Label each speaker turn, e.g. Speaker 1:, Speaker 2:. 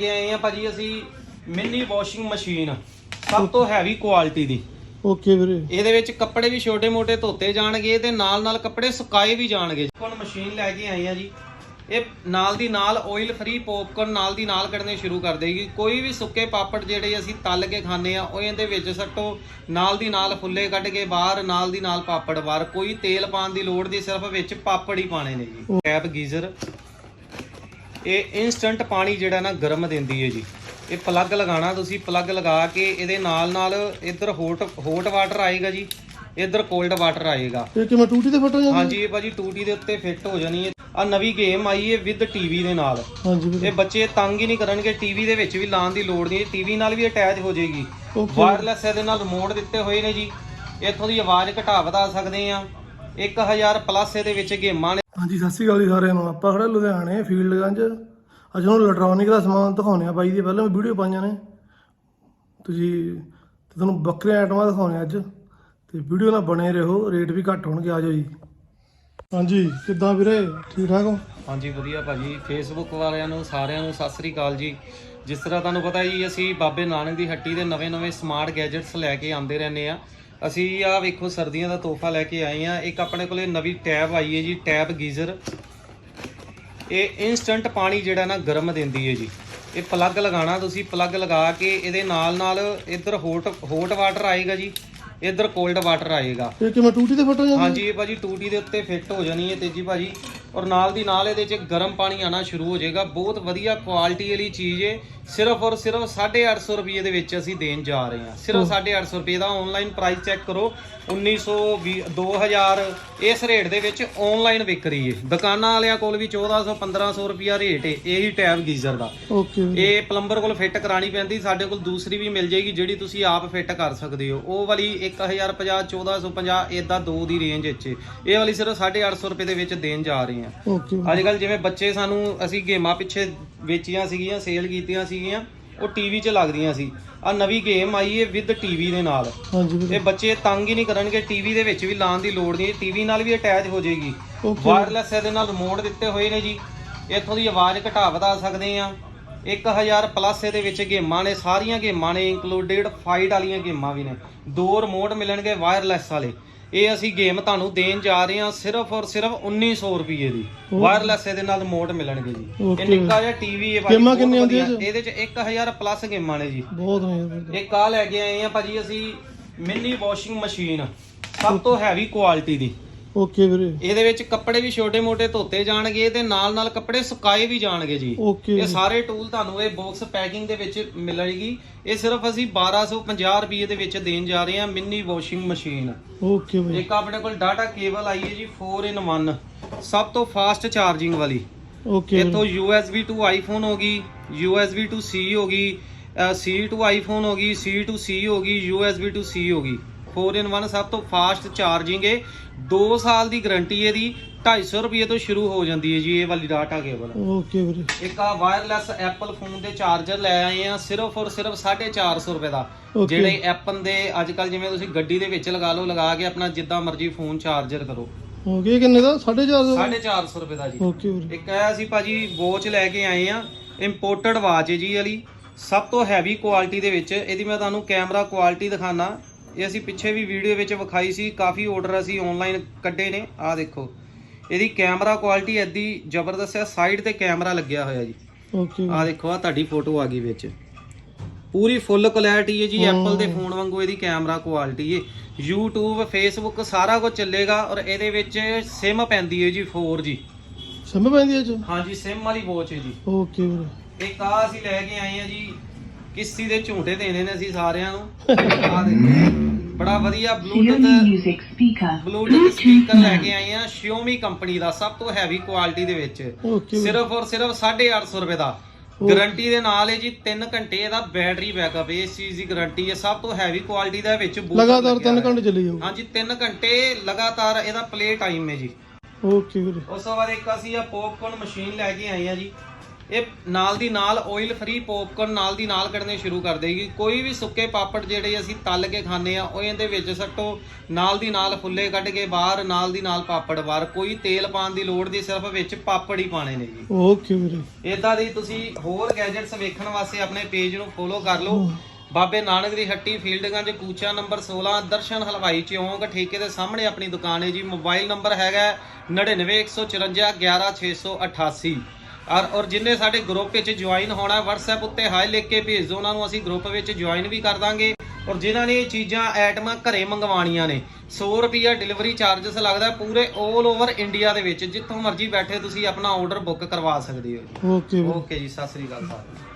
Speaker 1: ਕੇ ਆਏ ਆ ਭਾਜੀ ਅਸੀਂ ਮਿੰਨੀ ਵਾਸ਼ਿੰਗ ਮਸ਼ੀਨ ਸਭ ਤੋਂ ਹੈਵੀ ਕੁਆਲਿਟੀ ਦੀ।
Speaker 2: ਓਕੇ ਵੀਰੇ।
Speaker 1: ਇਹਦੇ ਵਿੱਚ ਕੱਪੜੇ ਵੀ ਛੋਟੇ-ਮੋਟੇ ਧੋਤੇ ਜਾਣਗੇ ਤੇ ਨਾਲ-ਨਾਲ ਕੱਪੜੇ ਸੁਕਾਏ ਵੀ ਜਾਣਗੇ। ਹੁਣ ਮਸ਼ੀਨ ਲੈ ਕੇ ਆਏ ਆ ਜੀ। ਇਹ ਨਾਲ ਦੀ ਨਾਲ ਆਇਲ ਫ੍ਰੀ ਪੌਪਕਾਰਨ ਨਾਲ ਦੀ ਨਾਲ ਕੱਢਣੇ ਸ਼ੁਰੂ ਕਰ ਦੇਗੀ। ਕੋਈ ਵੀ ਸੁੱਕੇ ਪਾਪੜ ਜਿਹੜੇ ਅਸੀਂ ਤਲ ਕੇ ਖਾਂਦੇ ਆ ਉਹ ਇਹਦੇ ਵਿੱਚ ਸੱਟੋ। ਨਾਲ ਦੀ ਨਾਲ ਫੁੱਲੇ ਕੱਢ ਕੇ ਬਾਹਰ ਨਾਲ ਦੀ ਨਾਲ ਪਾਪੜ ਬਾਹਰ। ਕੋਈ ਤੇਲ ਪਾਉਣ ਦੀ ਲੋੜ ਨਹੀਂ ਸਿਰਫ ਵਿੱਚ ਪਾਪੜ ਹੀ ਪਾਣੇ ਨੇ ਜੀ। ਕੈਪ ਗੀਜ਼ਰ ਇਹ ਇਨਸਟੰਟ ਪਾਣੀ ਜਿਹੜਾ ਨਾ ਗਰਮ ਦਿੰਦੀ ਹੈ ਜੀ। ਇਹ ਪਲੱਗ ਲਗਾਉਣਾ ਤੁਸੀਂ ਪਲੱਗ ਲਗਾ ਕੇ ਇਹਦੇ ਨਾਲ ਨਾਲ ਇੱਧਰ ਹੌਟ ਹੌਟ ਵਾਟਰ ਆਏਗਾ ਜੀ ਇੱਧਰ ਕੋਲਡ ਵਾਟਰ ਆਏਗਾ।
Speaker 2: ਇਹ ਕਿਵੇਂ ਟੂਟੀ ਤੇ ਫਿੱਟ ਹੋ ਜਾਂਦੀ
Speaker 1: ਹਾਂਜੀ ਇਹ ਭਾਜੀ ਟੂਟੀ ਦੇ ਉੱਤੇ ਫਿੱਟ ਹੋ ਜਾਣੀ ਹੈ। ਆ ਨਵੀਂ ਗੇਮ ਆਈ ਹੈ ਵਿਦ ਟੀਵੀ ਦੇ ਨਾਲ।
Speaker 2: ਹਾਂਜੀ
Speaker 1: ਇਹ ਬੱਚੇ ਤੰਗ ਹੀ ਨਹੀਂ ਕਰਨਗੇ ਟੀਵੀ ਦੇ ਵਿੱਚ ਵੀ ਲਾਉਣ ਦੀ ਲੋੜ ਨਹੀਂ ਟੀਵੀ ਨਾਲ ਵੀ ਅਟੈਚ ਹੋ ਜਾਏਗੀ। ਵਾਇਰਲੈਸ ਇਹਦੇ ਨਾਲ ਰਿਮੋਟ ਦਿੱਤੇ ਹੋਏ ਨੇ ਜੀ। ਇੱਥੋਂ ਦੀ ਆਵਾਜ਼ ਘਟਾ ਵਧਾ ਸਕਦੇ ਆ 1000 ਪਲੱਸ ਇਹਦੇ ਵਿੱਚ ਗੇਮਾਂ ਨੇ
Speaker 2: ਹਾਂਜੀ, ਸਤਿ ਸ਼੍ਰੀ ਅਕਾਲ ਜੀ ਸਾਰਿਆਂ ਨੂੰ। ਆਪਾਂ ਖੜੇ ਲੁਧਿਆਣੇ, ਫੀਲਡ ਫੀਲਡਗੰਜ ਅੱਜ ਤੁਹਾਨੂੰ ਇਲੈਕਟ੍ਰੋਨਿਕ ਦਾ ਸਮਾਨ ਦਿਖਾਉਣੇ ਆ ਬਾਈ ਦੀ ਪਹਿਲਾਂ ਮੈਂ ਵੀਡੀਓ ਪਾਈਆਂ ਨੇ। ਤੁਸੀਂ ਤੇ ਤੁਹਾਨੂੰ ਬੱਕਰੇ ਆਈਟਮਾਂ ਦਿਖਾਉਣੇ ਆ ਅੱਜ। ਤੇ ਵੀਡੀਓ ਨਾਲ ਬਣੇ ਰਹੋ। ਰੇਟ ਵੀ ਘੱਟ ਹੋਣਗੇ, ਆ ਜਾਓ ਜੀ। ਹਾਂਜੀ, ਕਿੱਦਾਂ ਵੀਰੇ? ਠੀਕ ਠਾਕ ਹੋ?
Speaker 1: ਹਾਂਜੀ, ਵਧੀਆ ਭਾਜੀ। ਫੇਸਬੁੱਕ ਵਾਲਿਆਂ ਨੂੰ, ਸਾਰਿਆਂ ਨੂੰ ਸਤਿ ਸ੍ਰੀ ਅਕਾਲ ਜੀ। ਜਿਸ ਤਰ੍ਹਾਂ ਤੁਹਾਨੂੰ ਪਤਾ ਜੀ, ਅਸੀਂ ਬਾਬੇ ਨਾਨਕ ਦੀ ਹੱਟੀ ਦੇ ਨਵੇਂ-ਨਵੇਂ ਸਮਾਰਟ ਗੈਜਟਸ ਲੈ ਕੇ ਆਉਂਦੇ ਰਹਿੰਦੇ ਆ। ਅਸੀਂ ਆ ਵੇਖੋ ਸਰਦੀਆਂ ਦਾ ਤੋਹਫਾ ਲੈ ਕੇ ਆਏ ਆ ਇੱਕ ਆਪਣੇ ਕੋਲੇ ਨਵੀਂ ਟੈਬ ਆਈ ਹੈ ਜੀ, ਟੈਬ ਗੀਜ਼ਰ। ਇਹ ਇਨਸਟੰਟ ਪਾਣੀ ਜਿਹੜਾ ਨਾ ਗਰਮ ਦਿੰਦੀ ਹੈ ਜੀ। ਇਹ ਪਲੱਗ ਲਗਾਉਣਾ ਤੁਸੀਂ ਪਲੱਗ ਲਗਾ ਕੇ ਇਹਦੇ ਨਾਲ ਨਾਲ ਇੱਧਰ ਹੌਟ ਹੌਟ ਵਾਟਰ ਆਏਗਾ ਜੀ। ਇੱਧਰ ਕੋਲਡ ਵਾਟਰ ਆਏਗਾ।
Speaker 2: ਇਹ ਕਿਵੇਂ ਟੂਟੀ ਤੇ ਫਿੱਟ ਹੋ? ਜਾਂਦੀ
Speaker 1: ਹਾਂਜੀ ਇਹ ਭਾਜੀ ਟੂਟੀ ਦੇ ਉੱਤੇ ਫਿੱਟ ਹੋ ਜਾਣੀ ਹੈ ਤੇਜੀ ਭਾਜੀ। ਔਰ ਨਾਲ ਦੀ ਨਾਲ ਇਹਦੇ 'ਚ ਗਰਮ ਪਾਣੀ ਆਣਾ ਸ਼ੁਰੂ ਹੋ ਜਾਏਗਾ। ਬਹੁਤ ਵਧੀਆ ਕੁਆਲਿਟੀ ਵਾਲੀ ਚੀਜ਼ ਹੈ ਸਿਰਫ ਔਰ ਸਿਰਫ 850 ਰੁਪਏ ਦੇ ਵਿੱਚ ਅਸੀਂ ਦੇਣ ਜਾ ਰਹੇ ਹਾਂ। ਸਿਰਫ 850 ਰੁਪਏ ਦਾ ਆਨਲਾਈਨ ਪ੍ਰਾਈਸ ਚੈੱਕ ਕਰੋ। 1920 2000 ਇਸ ਰੇਟ ਦੇ ਵਿੱਚ ਆਨਲਾਈਨ ਵਿਕ ਰਹੀ ਹੈ ਦੁਕਾਨਾਂ ਵਾਲਿਆਂ ਕੋਲ ਵੀ 1400 1500 ਰੁਪਿਆ ਰੇਟ ਹੈ ਇਹੀ ਟੈਬ ਗੀਜ਼ਰ ਦਾ।
Speaker 2: ਓਕੇ
Speaker 1: ਇਹ ਪਲੰਬਰ ਕੋਲ ਫਿੱਟ ਕਰਾਣੀ ਪੈਂਦੀ। ਸਾਡੇ ਕੋਲ ਦੂਸਰੀ ਵੀ ਮਿਲ ਜੇਗੀ ਜਿਹੜੀ ਤੁਸੀਂ ਆਪ ਫਿੱਟ ਕਰ ਸਕਦੇ ਹੋ। ਉਹ ਵਾਲੀ 1050 1450 ਇਦਾਂ ਦੋ ਦੀ ਰੇਂਜ ਵਿੱਚ। ਹੈ। ਇਹ ਵਾਲੀ ਸਿਰਫ 850 ਰੁਪਏ ਦੇ ਵਿੱਚ ਦੇਣ ਜਾ ਰਹੇ
Speaker 2: ਓਕੇ
Speaker 1: ਅੱਜ ਕੱਲ ਜਿਵੇਂ ਬੱਚੇ ਸਾਨੂੰ ਅਸੀਂ ਗੇਮਾਂ ਪਿੱਛੇ ਵੇਚੀਆਂ ਸੀਗੀਆਂ ਸੇਲ ਕੀਤੀਆਂ ਸੀਗੀਆਂ ਉਹ ਟੀਵੀ 'ਚ ਲੱਗਦੀਆਂ ਸੀ। ਆ ਨਵੀਂ ਗੇਮ ਆਈ ਹੈ ਵਿਦ ਟੀਵੀ ਦੇ ਨਾਲ।
Speaker 2: ਹਾਂਜੀ ਵੀਰੇ।
Speaker 1: ਇਹ ਬੱਚੇ ਤੰਗ ਹੀ ਨਹੀਂ ਕਰਨਗੇ ਟੀਵੀ ਦੇ ਵਿੱਚ ਵੀ ਲਾਉਣ ਦੀ ਲੋੜ ਨਹੀਂ ਟੀਵੀ ਨਾਲ ਵੀ ਅਟੈਚ ਹੋ ਜਾਏਗੀ। ਵਾਇਰਲੈਸ ਇਹਦੇ ਨਾਲ ਰਿਮੋਟ ਦਿੱਤੇ ਹੋਏ ਨੇ ਜੀ। ਇੱਥੋਂ ਦੀ ਆਵਾਜ਼ ਘਟਾ ਵਧਾ ਸਕਦੇ ਆ 1000 ਪਲੱਸ ਇਹਦੇ ਵਿੱਚ ਗੇਮਾਂ ਨੇ ਸਾਰੀਆਂ ਗੇਮਾਂ ਨੇ ਇਨਕਲੂਡਡ ਫਾਈਟ ਵਾਲੀਆਂ ਗੇਮਾਂ ਵੀ ਨੇ। ਦੋ ਰਿਮੋਟ ਮਿਲਣਗੇ ਵਾਇਰਲੈਸ ਵਾਲੇ। ਇਹ ਅਸੀਂ ਗੇਮ ਤੁਹਾਨੂੰ ਦੇਣ ਜਾ ਰਹੇ ਹਾਂ ਸਿਰਫ ਔਰ ਸਿਰਫ 1900 ਰੁਪਏ ਦੀ। ਵਾਇਰਲੈਸ ਇਹਦੇ ਨਾਲ ਰਿਮੋਟ ਮਿਲਣਗੇ ਜੀ। ਇਹ। ਨਿੱਕਾ ਜਿਹਾ ਟੀਵੀ ਹੈ ਭਾਜੀ,
Speaker 2: ਗੇਮਾਂ ਹੁੰਦੀਆਂ
Speaker 1: ਵਧੀਆ। ਇਹਦੇ ਚ 1000 ਪਲੱਸ ਗੇਮਾਂ ਨੇ ਜੀ।
Speaker 2: ਬਹੁਤ ਨੇ
Speaker 1: ਇੱਕ ਆ ਲੈ ਕੇ ਆਏ ਆ ਭਾਜੀ ਅਸੀਂ ਮਿੰਨੀ ਵਾਸ਼ਿੰਗ ਮਸ਼ੀਨ ਸਭ ਤੋਂ ਹੈਵੀ ਕੁਆਲਿਟੀ ਦੀ।
Speaker 2: ਓਕੇ ਵੀਰੇ।
Speaker 1: ਇਹਦੇ ਵਿੱਚ ਕੱਪੜੇ ਵੀ ਛੋਟੇ-ਮੋਟੇ ਧੋਤੇ ਜਾਣਗੇ ਤੇ ਨਾਲ-ਨਾਲ ਕੱਪੜੇ ਸੁਕਾਏ ਵੀ ਜਾਣਗੇ ਜੀ।
Speaker 2: ਓਕੇ
Speaker 1: ਇਹ ਸਾਰੇ ਟੂਲ ਤੁਹਾਨੂੰ ਇਹ ਬਾਕਸ ਪੈਕਿੰਗ ਦੇ ਵਿੱਚ ਮਿਲੇਗੀ ਇਹ ਸਿਰਫ ਅਸੀਂ 1250 ਰੁਪਏ ਦੇ ਵਿੱਚ ਦੇਣ ਜਾ ਰਹੇ ਹਾਂ ਮਿੰਨੀ ਵਾਸ਼ਿੰਗ ਮਸ਼ੀਨ
Speaker 2: ਓਕੇ ਵੀਰੇ।
Speaker 1: ਇੱਕ ਆਪਣੇ ਕੋਲ ਡਾਟਾ ਕੇਬਲ ਆਈ ਹੈ ਜੀ 4 in 1 ਸਭ ਤੋਂ ਫਾਸਟ ਚਾਰਜਿੰਗ ਵਾਲੀ।
Speaker 2: ਓਕੇ
Speaker 1: ਇੱਥੋਂ USB to iPhone ਹੋ ਗਈ USB to C ਹੋ ਗਈ ਅ, C to iPhone ਹੋ ਗਈ C to C ਹੋ ਗਈ USB to C ਹੋ ਗਈ। 4 in 1 ਸਭ ਤੋਂ ਫਾਸਟ ਚਾਰਜਿੰਗ ਹੈ। 2 ਸਾਲ ਦੀ ਗਾਰੰਟੀ ਇਹਦੀ 250 ਰੁਪਏ ਤੋਂ ਸ਼ੁਰੂ ਹੋ ਜਾਂਦੀ ਹੈ ਜੀ ਇਹ ਵਾਲੀ ਡਾਟਾ ਕੇਬਲ
Speaker 2: ਓਕੇ ਵੀਰੇ।
Speaker 1: ਇੱਕ ਆ ਵਾਇਰਲੈਸ ਐਪਲ ਫੋਨ ਦੇ ਚਾਰਜਰ ਲੈ ਆਏ ਆ ਸਿਰਫ ਔਰ ਸਿਰਫ 450 ਰੁਪਏ ਦਾ. ਜਿਹੜੇ ਐਪਲ ਦੇ ਅੱਜ ਕੱਲ ਜਿਵੇਂ ਤੁਸੀਂ ਗੱਡੀ ਦੇ ਵਿੱਚ ਲਗਾ ਲਓ ਲਗਾ ਕੇ ਆਪਣਾ ਜਿੱਦਾਂ ਮਰਜ਼ੀ ਫੋਨ ਚਾਰਜਰ ਕਰੋ।
Speaker 2: ਓਕੇ ਕਿੰਨੇ ਦਾ? 450
Speaker 1: 450 ਰੁਪਏ ਦਾ ਜੀ।
Speaker 2: ਓਕੇ ਵੀਰੇ।
Speaker 1: ਇੱਕ ਹੈ ਅਸੀਂ ਭਾਜੀ ਵਾਚ ਲੈ ਕੇ ਆਏ ਆ ਇੰਪੋਰਟਡ ਵਾਚ ਹੈ ਜੀ ਵਾਲੀ। ਸਭ ਤੋਂ ਹੈਵੀ ਕੁਆਲਿਟੀ ਦੇ ਵਿੱਚ ਇਹਦੀ ਮੈਂ ਤੁਹਾਨੂੰ ਕੈਮਰਾ ਕੁਆਲਿਟੀ ਦਿਖਾਣਾ ਇਹ ਅਸੀਂ ਪਿੱਛੇ ਵੀ ਵੀਡੀਓ ਵਿੱਚ ਵਿਖਾਈ ਸੀ ਕਾਫੀ ਆਰਡਰ ਅਸੀਂ ਆਨਲਾਈਨ ਕੱਢੇ ਨੇ। ਆਹ ਦੇਖੋ ਇਹਦੀ ਕੈਮਰਾ ਕੁਆਲਿਟੀ ਐਦੀ ਜ਼ਬਰਦਸਤ ਹੈ ਸਾਈਡ ਤੇ ਕੈਮਰਾ ਲੱਗਿਆ ਹੋਇਆ ਜੀ।
Speaker 2: ਓਕੇ
Speaker 1: ਆਹ ਦੇਖੋ ਆ ਤੁਹਾਡੀ ਫੋਟੋ ਆ ਗਈ ਵਿੱਚ। ਪੂਰੀ ਫੁੱਲ ਕੁਆਲਿਟੀ ਹੈ ਜੀ ਐਪਲ ਦੇ ਫੋਨ ਵਾਂਗੂ ਇਹਦੀ ਕੈਮਰਾ ਕੁਆਲਿਟੀ ਹੈ। YouTube Facebook ਸਾਰਾ ਕੁਝ ਚੱਲੇਗਾ ਔਰ ਇਹਦੇ ਵਿੱਚ SIM ਪੈਂਦੀ ਹੈ ਜੀ 4G
Speaker 2: ਸਮਝ ਪੈਂਦੀ ਇਹ ਚ
Speaker 1: ਹਾਂਜੀ SIM ਵਾਲੀ ਵਾਚ ਹੈ ਜੀ।
Speaker 2: ਓਕੇ ਵੀਰੇ।
Speaker 1: ਇੱਕ ਆ ਅਸੀਂ ਲੈ ਕੇ ਆਏ ਆ ਜੀ ਕਿਸ਼ਤੀ ਦੇ ਝੂਟੇ ਦੇਣੇ ਨੇ ਅਸੀਂ ਸਾਰਿਆਂ ਨੂੰ। ਆ ਦੇਖੋ। ਬੜਾ ਵਧੀਆ ਬਲੂਟੁੱਥ. ਬਲੂਟੁੱਥ ਸਪੀਕਰ ਲੈ ਕੇ ਆਏ ਆ Xiaomi ਕੰਪਨੀ ਦਾ ਸਭ ਤੋਂ ਹੈਵੀ ਕੁਆਲਿਟੀ ਦੇ ਵਿੱਚ। ਸਿਰਫ ਔਰ ਸਿਰਫ 850 ਰੁਪਏ ਦਾ। ਗਾਰੰਟੀ ਦੇ ਨਾਲ ਹੈ ਜੀ 3 ਘੰਟੇ ਇਹਦਾ ਬੈਟਰੀ ਬੈਕਅਪ ਇਸ ਚੀਜ਼ ਦੀ ਗਾਰੰਟੀ ਹੈ। ਸਭ ਤੋਂ ਹੈਵੀ ਕੁਆਲਿਟੀ ਦਾ ਵਿੱਚ
Speaker 2: ਲਗਾਤਾਰ
Speaker 1: ਲੱਗਿਆ
Speaker 2: 3
Speaker 1: ਹੋਇਆ।
Speaker 2: ਘੰਟੇ ਚੱਲੀ ਜਾਊ।
Speaker 1: ਹਾਂਜੀ 3 ਘੰਟੇ ਲਗਾਤਾਰ ਇਹਦਾ ਪਲੇ ਟਾਈਮ ਹੈ ਜੀ।
Speaker 2: ਓਕੇ ਵੀਰੇ
Speaker 1: ਉਸ ਤੋਂ ਬਾਅਦ ਇੱਕ ਅਸੀਂ ਆ ਪੌਪਕਾਰਨ ਮਸ਼ੀਨ ਲੈ ਕੇ ਆਏ ਆ ਜੀ। ਇਹ ਨਾਲ ਦੀ ਨਾਲ ਆਇਲ ਫ੍ਰੀ ਪੌਪਕਾਰਨ ਨਾਲ ਦੀ ਨਾਲ ਕੱਢਣੇ ਸ਼ੁਰੂ ਕਰ ਦੇਗੀ। ਕੋਈ ਵੀ ਸੁੱਕੇ ਪਾਪੜ ਜਿਹੜੇ ਅਸੀਂ ਤਲ ਕੇ ਖਾਂਦੇ ਆ ਉਹ ਇਹਦੇ ਵਿੱਚ ਸੱਟੋ ਨਾਲ ਦੀ ਨਾਲ ਫੁੱਲੇ ਕੱਢ ਕੇ ਬਾਹਰ ਨਾਲ ਦੀ ਨਾਲ ਪਾਪੜ ਬਾਹਰ। ਕੋਈ ਤੇਲ ਪਾਉਣ ਦੀ ਲੋੜ ਨਹੀਂ ਸਿਰਫ ਵਿੱਚ ਪਾਪੜ ਹੀ ਪਾਣੇ ਨੇ ਜੀ।
Speaker 2: ਓਕੇ ਵੀਰੇ?
Speaker 1: ਇਦਾਂ ਦੀ ਤੁਸੀਂ ਹੋਰ ਗੈਜਟਸ ਵੇਖਣ ਵਾਸਤੇ ਆਪਣੇ ਪੇਜ ਨੂੰ ਫੋਲੋ ਕਰ ਲਓ। ਬਾਬੇ ਨਾਨਕ ਦੀ ਹੱਟੀ ਫੀਲਡਗੰਜ ਕੂਚਾ ਨੰਬਰ 16 ਦਰਸ਼ਨ ਹਲਵਾਈ ਚੌਂਕ ਠੇਕੇ ਦੇ ਸਾਹਮਣੇ ਆਪਣੀ ਦੁਕਾਨ ਹੈ ਜੀ। ਮੋਬਾਈਲ ਨੰਬਰ ਹੈਗਾ 9915416688 ਔਰ ਔਰ ਜਿੰਨੇ ਸਾਡੇ ਗਰੁੱਪ ਵਿੱਚ ਜੁਆਇਨ ਹੋਣਾ WhatsApp ਉੱਤੇ ਹਾਈ ਲਿਖ ਕੇ ਭੇਜ ਦਿਓ ਉਹਨਾਂ ਨੂੰ ਅਸੀਂ ਗਰੁੱਪ ਵਿੱਚ ਜੁਆਇਨ ਵੀ ਕਰ ਦਾਂਗੇ। ਔਰ ਜਿਨ੍ਹਾਂ ਨੇ ਇਹ ਚੀਜ਼ਾਂ ਐਟਮਾਂ ਘਰੇ ਮੰਗਵਾਉਣੀਆਂ ਨੇ 100 ਰੁਪਿਆ ਡਿਲੀਵਰੀ ਚਾਰजेस ਲੱਗਦਾ ਪੂਰੇ 올 ਓਵਰ ਇੰਡੀਆ ਦੇ ਵਿੱਚ। ਜਿੱਥੋਂ ਮਰਜ਼ੀ ਬੈਠੇ ਤੁਸੀਂ ਆਪਣਾ ਆਰਡਰ ਬੁੱਕ ਕਰਵਾ ਸਕਦੇ ਹੋ
Speaker 2: ਓਕੇ
Speaker 1: ਓਕੇ ਜੀ। ਸਤਿ ਸ੍ਰੀ ਅਕਾਲ ਸਾਰੇ